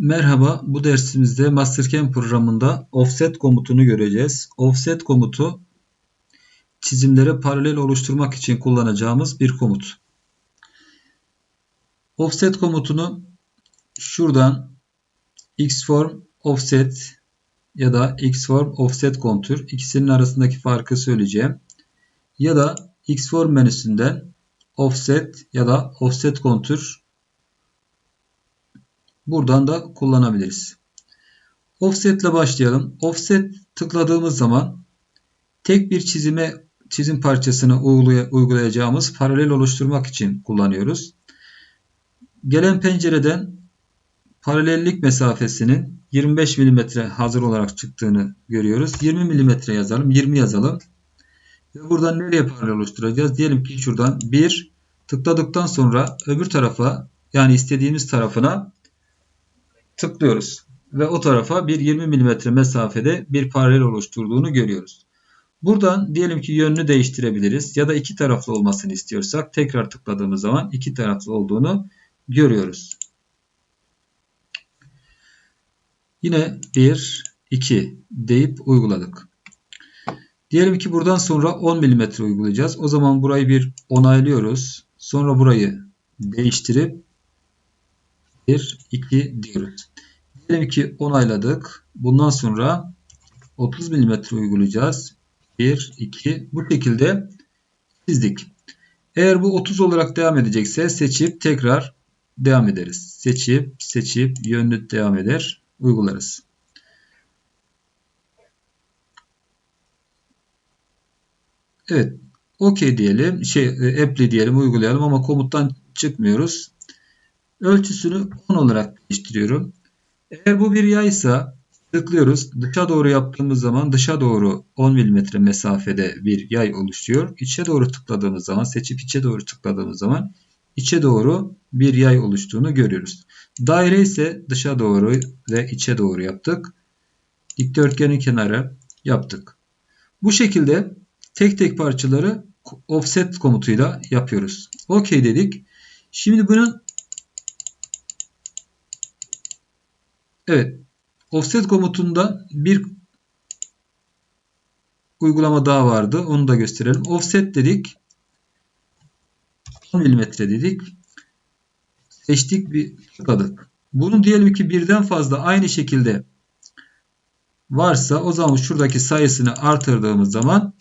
Merhaba, bu dersimizde Mastercam programında offset komutunu göreceğiz. Offset komutu çizimlere paralel oluşturmak için kullanacağımız bir komut. Offset komutunu şuradan xform offset ya da xform offset kontur ikisinin arasındaki farkı söyleyeceğim. Ya da xform menüsünden offset ya da offset kontur buradan da kullanabiliriz. Offset ile başlayalım. Offset tıkladığımız zaman tek bir çizime çizim parçasını uygulayacağımız paralel oluşturmak için kullanıyoruz. Gelen pencereden paralellik mesafesinin 25 mm hazır olarak çıktığını görüyoruz. 20 mm yazalım. 20 yazalım. Ve buradan nereye paralel oluşturacağız? Diyelim ki şuradan 1 tıkladıktan sonra öbür tarafa yani istediğimiz tarafına tıklıyoruz. Ve o tarafa bir 20 mm mesafede bir paralel oluşturduğunu görüyoruz. Buradan diyelim ki yönünü değiştirebiliriz. Ya da iki taraflı olmasını istiyorsak tekrar tıkladığımız zaman iki taraflı olduğunu görüyoruz. Yine 1, 2 deyip uyguladık. Diyelim ki buradan sonra 10 mm uygulayacağız. O zaman burayı bir onaylıyoruz. Sonra burayı değiştirip 1, 2 diyoruz. Diyelim ki onayladık. Bundan sonra 30 mm uygulayacağız. 1, 2 bu şekilde çizdik. Eğer bu 30 olarak devam edecekse seçip tekrar devam ederiz. Seçip seçip yönlü devam eder. Uygularız. Evet. OK diyelim. Şey, e, apply diyelim uygulayalım ama komuttan çıkmıyoruz. Ölçüsünü 10 olarak değiştiriyorum. Eğer bu bir yaysa tıklıyoruz. Dışa doğru yaptığımız zaman dışa doğru 10 mm mesafede bir yay oluşuyor. İçe doğru tıkladığımız zaman seçip içe doğru tıkladığımız zaman içe doğru bir yay oluştuğunu görüyoruz. Daire ise dışa doğru ve içe doğru yaptık. Dikdörtgenin kenarı yaptık. Bu şekilde tek tek parçaları offset komutuyla yapıyoruz. OK dedik. Şimdi bunun Evet. Offset komutunda bir uygulama daha vardı. Onu da gösterelim. Offset dedik. 10 mm dedik. Seçtik bir tıkladık. Bunu diyelim ki birden fazla aynı şekilde varsa o zaman şuradaki sayısını artırdığımız zaman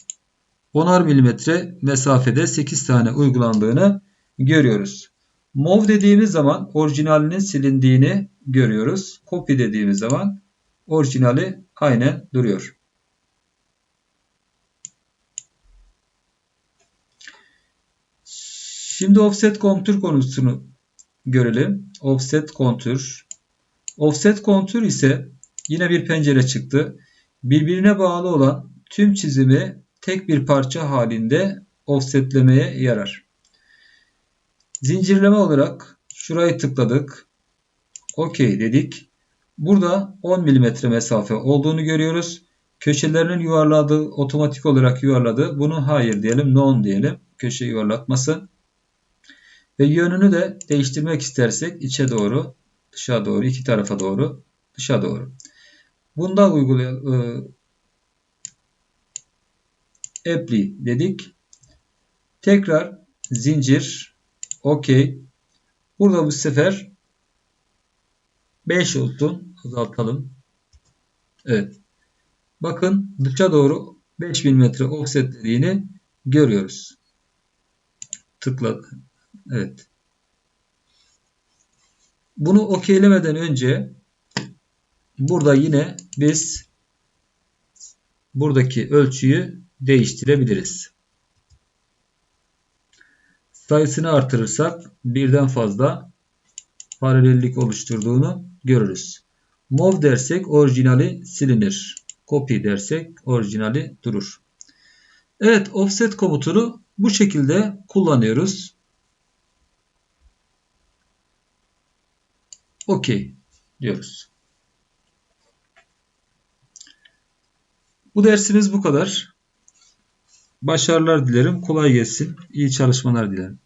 10'ar milimetre mesafede 8 tane uygulandığını görüyoruz. Mov dediğimiz zaman orijinalinin silindiğini görüyoruz. Copy dediğimiz zaman orijinali aynen duruyor. Şimdi offset kontür konusunu görelim. Offset kontür. Offset kontür ise yine bir pencere çıktı. Birbirine bağlı olan tüm çizimi tek bir parça halinde offsetlemeye yarar. Zincirleme olarak şurayı tıkladık. OK dedik. Burada 10 mm mesafe olduğunu görüyoruz. Köşelerinin yuvarladığı otomatik olarak yuvarladı. Bunu hayır diyelim, non diyelim. Köşe yuvarlatmasın. Ve yönünü de değiştirmek istersek içe doğru, dışa doğru, iki tarafa doğru, dışa doğru. Bunda uygulayalım. E, apply dedik. Tekrar zincir OK. Burada bu sefer 5 olsun. Azaltalım. Evet. Bakın dışa doğru 5 mm offsetlediğini görüyoruz. Tıkla. Evet. Bunu okeylemeden önce burada yine biz buradaki ölçüyü değiştirebiliriz. Sayısını artırırsak birden fazla paralellik oluşturduğunu görürüz. Mov dersek orijinali silinir. Copy dersek orijinali durur. Evet offset komutunu bu şekilde kullanıyoruz. OK diyoruz. Bu dersimiz bu kadar. Başarılar dilerim. Kolay gelsin. İyi çalışmalar dilerim.